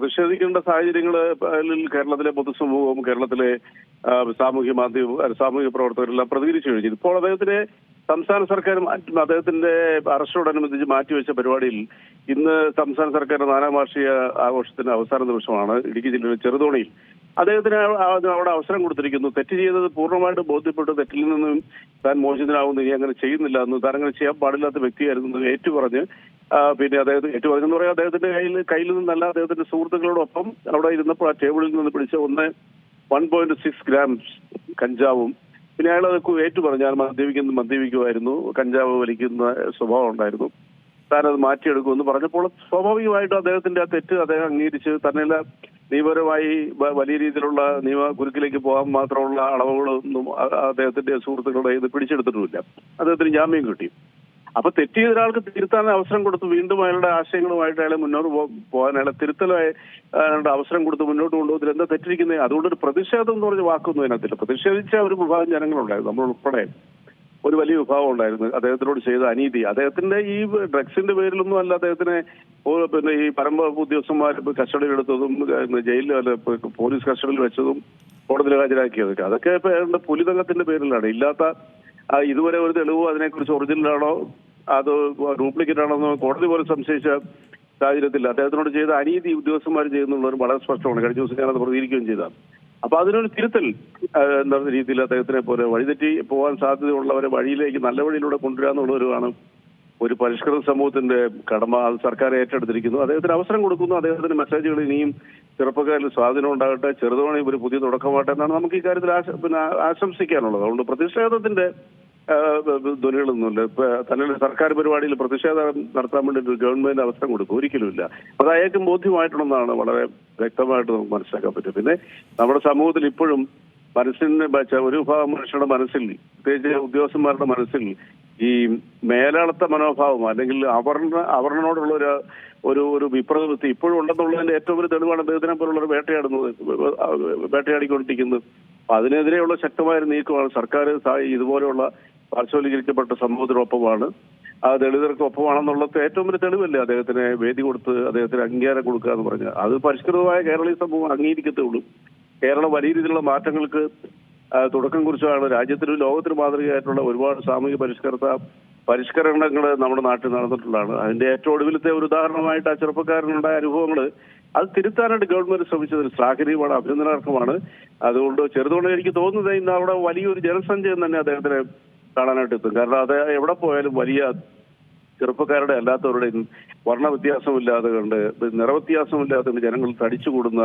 പ്രതിഷേധിക്കേണ്ട സാഹചര്യങ്ങൾ കേരളത്തിലെ പൊതുസമൂഹവും കേരളത്തിലെ സാമൂഹ്യ മാധ്യമ സാമൂഹ്യ പ്രവർത്തകരെല്ലാം പ്രതികരിച്ചു കഴിഞ്ഞു. ഇപ്പോൾ അദ്ദേഹത്തിന് സംസ്ഥാന സർക്കാർ അദ്ദേഹത്തിന്റെ അറസ്റ്റോടനുബന്ധിച്ച് മാറ്റിവെച്ച പരിപാടിയിൽ ഇന്ന് സംസ്ഥാന സർക്കാരിന്റെ നാലാം വാർഷിക ആഘോഷത്തിന്റെ അവസാന ദിവസമാണ് ഇടുക്കി ജില്ലയിലെ ചെറുതോണിയിൽ. അദ്ദേഹത്തിന് അവിടെ അവസരം കൊടുത്തിരിക്കുന്നു. തെറ്റ് ചെയ്തത് പൂർണമായിട്ട് ബോധ്യപ്പെട്ട്. തെറ്റിൽ നിന്നും താൻ മോചിതനാവുന്നു. ഇനി അങ്ങനെ ചെയ്യുന്നില്ല എന്ന് താൻ അങ്ങനെ ചെയ്യാൻ പാടില്ലാത്ത വ്യക്തിയായിരുന്നു എന്ന് ഏറ്റുപറഞ്ഞ് പിന്നെ പിന്നെ അദ്ദേഹത്തിന് ഏറ്റുപറഞ്ഞെന്ന് പറയാൻ അദ്ദേഹത്തിന്റെ കയ്യിൽ കയ്യിൽ നിന്നല്ല അദ്ദേഹത്തിന്റെ സുഹൃത്തുക്കളോടൊപ്പം അവിടെ ഇരുന്നപ്പോൾ ആ ടേബിളിൽ നിന്ന് പിടിച്ച ഒന്ന് വൺ പോയിന്റ് സിക്സ് ഗ്രാംസ് കഞ്ചാവും. പിന്നെ അയാൾ അത് ഏറ്റു പറഞ്ഞു ഞാൻ മദ്യപിക്കുന്ന മദ്യപിക്കുമായിരുന്നു. കഞ്ചാവ് വലിക്കുന്ന സ്വഭാവം ഉണ്ടായിരുന്നു. താനത് മാറ്റിയെടുക്കുമെന്ന് പറഞ്ഞപ്പോൾ സ്വാഭാവികമായിട്ടും അദ്ദേഹത്തിന്റെ ആ തെറ്റ് അദ്ദേഹം അംഗീകരിച്ച് തന്നെ നിയമപരമായി വലിയ രീതിയിലുള്ള നിയമ കുരുക്കിലേക്ക് പോകാൻ മാത്രമുള്ള അളവുകളൊന്നും അദ്ദേഹത്തിന്റെ സുഹൃത്തുക്കളുടെ ഇത് പിടിച്ചെടുത്തിട്ടുമില്ല. അദ്ദേഹത്തിന് ജാമ്യം കിട്ടി. അപ്പൊ തെറ്റ് ചെയ്ത ഒരാൾക്ക് തിരുത്താൻ അവസരം കൊടുത്ത് വീണ്ടും അയാളുടെ ആശയങ്ങളുമായിട്ട് അയാളെ മുന്നോട്ട് പോകാൻ അയാളെ തിരുത്തലായി അവസരം കൊടുത്ത് മുന്നോട്ട് കൊണ്ടുപോകുന്നതിൽ എന്താ തെറ്റിരിക്കുന്നത്? അതുകൊണ്ട് ഒരു പ്രതിഷേധം എന്ന് പറഞ്ഞ വാക്കൊന്നും അതിനകത്തില്ല. പ്രതിഷേധിച്ച ഒരു വിഭാഗം ജനങ്ങളുണ്ടായിരുന്നു. നമ്മൾ ഉൾപ്പെടെ ഒരു വലിയ വിഭാഗം ഉണ്ടായിരുന്നു. അദ്ദേഹത്തിനോട് ചെയ്ത അനീതി. അദ്ദേഹത്തിന്റെ ഈ ഡ്രഗ്സിന്റെ പേരിലൊന്നും അല്ല അദ്ദേഹത്തിനെ പിന്നെ ഈ പരമ ഉദ്യോഗസ്ഥന്മാർ കസ്റ്റഡിയിൽ എടുത്തതും ജയിലിൽ അല്ല പോലീസ് കസ്റ്റഡിയിൽ വെച്ചതും കോടതിയിൽ ഹാജരാക്കിയതൊക്കെ അതൊക്കെ ഇപ്പൊ പുലിതകത്തിന്റെ പേരിലാണ്. ഇല്ലാത്ത ഇതുവരെ ഒരു തെളിവോ അതിനെക്കുറിച്ച് ഒറിജിനലാണോ അത് ഡ്യൂപ്ലിക്കേറ്റ് ആണോ എന്ന് കോടതി പോലും സംശയിച്ച സാഹചര്യത്തിൽ അദ്ദേഹത്തിനോട് ചെയ്ത അനീതി ഉദ്യോഗസ്ഥന്മാർ ചെയ്യുന്നുള്ളവർ വളരെ സ്പഷ്ടമാണ്. കഴിഞ്ഞ ദിവസം ഞാനത് പ്രതികരിക്കുകയും ചെയ്തതാണ്. അപ്പൊ അതിനൊരു തിരുത്തൽ എന്താ രീതിയിൽ അദ്ദേഹത്തിനെ പോലെ വഴിതെറ്റി പോകാൻ സാധ്യതയുള്ളവരെ വഴിയിലേക്ക് നല്ല വഴിയിലൂടെ കൊണ്ടുവരിക എന്നുള്ളവരുമാണ് ഒരു പരിഷ്കൃത സമൂഹത്തിന്റെ കടമ. അത് സർക്കാർ ഏറ്റെടുത്തിരിക്കുന്നു. അദ്ദേഹത്തിന് അവസരം കൊടുക്കുന്നു. അദ്ദേഹത്തിന്റെ മെസ്സേജുകൾ ഇനിയും ചെറുപ്പക്കാരിൽ സ്വാധീനം ഉണ്ടാകട്ടെ ചെറുതോണി ഒരു പുതിയ തുടക്കമാകട്ടെ എന്നാണ് നമുക്ക് ഈ കാര്യത്തിൽ ആശംസിക്കാനുള്ളത്. അതുകൊണ്ട് പ്രതിഷേധത്തിന്റെ ധ്വനികളൊന്നുമില്ല. തന്നെ സർക്കാർ പരിപാടിയിൽ പ്രതിഷേധം നടത്താൻ വേണ്ടി ഒരു ഗവൺമെന്റ് അവസരം കൊടുക്കും. ഒരിക്കലുമില്ല. അത് അയാൾക്കും ബോധ്യമായിട്ടുണ്ടെന്നാണ് വളരെ വ്യക്തമായിട്ട് നമുക്ക് മനസ്സിലാക്കാൻ പറ്റും പിന്നെ നമ്മുടെ സമൂഹത്തിൽ ഇപ്പോഴും മനസ്സിന് ഒരു വിഭാഗം മനുഷ്യരുടെ മനസ്സിൽ പ്രത്യേകിച്ച് ഉദ്യോഗസ്ഥന്മാരുടെ മനസ്സിൽ ഈ മേലാളത്ത മനോഭാവം അല്ലെങ്കിൽ അവർണ അവർണനോടുള്ള ഒരു ഒരു ഒരു വിപ്രവൃത്തി ഇപ്പോഴും ഉണ്ടെന്നുള്ളതിന്റെ ഏറ്റവും വലിയ തെളിവാണ് അദ്ദേഹത്തിനെ ഒരു വേട്ടയാടുന്നത് വേട്ടയാടിക്കൊണ്ടിരിക്കുന്നത്. അപ്പൊ അതിനെതിരെയുള്ള ശക്തമായ ഒരു നീക്കമാണ് സർക്കാർ ഇതുപോലെയുള്ള പാർശ്വവൽക്കരിക്കപ്പെട്ട സമൂഹത്തിനൊപ്പമാണ്. ആ ദളിതർക്ക് ഒപ്പമാണെന്നുള്ളത് ഏറ്റവും വലിയ തെളിവല്ലേ അദ്ദേഹത്തിന് വേദി കൊടുത്ത് അദ്ദേഹത്തിന് അംഗീകാരം കൊടുക്കുക എന്ന് പറഞ്ഞാൽ. അത് പരിഷ്കൃതമായ കേരളീയ സമൂഹം അംഗീകരിക്കത്തേ ഉള്ളൂ കേരളം വലിയ രീതിയിലുള്ള മാറ്റങ്ങൾക്ക് തുടക്കം കുറിച്ചാണ് രാജ്യത്തിനും ലോകത്തിനും മാതൃകയായിട്ടുള്ള ഒരുപാട് സാമൂഹിക പരിഷ്കർത്ത പരിഷ്കരണങ്ങൾ നമ്മുടെ നാട്ടിൽ നടന്നിട്ടുള്ളതാണ്. അതിന്റെ ഏറ്റവും ഒടുവിലത്തെ ഒരു ഉദാഹരണമായിട്ട് ആ ചെറുപ്പക്കാരനുണ്ടായ അനുഭവങ്ങൾ അത് തിരുത്താനായിട്ട് ഗവൺമെന്റ് ശ്രമിച്ചത് ശ്ലാഘനീയമാണ് അഭിനന്ദനാർഹമാണ്. അതുകൊണ്ട് ചെറുതുകൊണ്ട് എനിക്ക് തോന്നുന്നത് ഇന്ന് അവിടെ വലിയൊരു ജനസഞ്ചയം തന്നെ അദ്ദേഹത്തിനെ കാണാനായിട്ട് എത്തും കാരണം അത് എവിടെ പോയാലും വലിയ ചെറുപ്പക്കാരുടെ അല്ലാത്തവരുടെയും വർണ വ്യത്യാസമില്ലാതെ കണ്ട് നിറവ്യത്യാസമില്ലാതെ കണ്ട് ജനങ്ങൾ തടിച്ചുകൂടുന്ന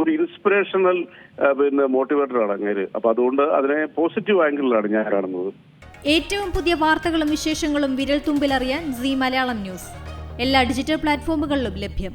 ഒരു ഇൻസ്പിറേഷണൽ പിന്നെ മോട്ടിവേറ്ററാണ് അങ്ങേര്. അപ്പൊ അതുകൊണ്ട് അതിനെ പോസിറ്റീവ് ആംഗിളിലാണ് ഞാൻ കാണുന്നത്. ഏറ്റവും പുതിയ വാർത്തകളും വിശേഷങ്ങളും വിരൽ തുമ്പിലറിയാൻ സി മലയാളം ന്യൂസ്. എല്ലാ ഡിജിറ്റൽ പ്ലാറ്റ്ഫോമുകളിലും ലഭ്യം.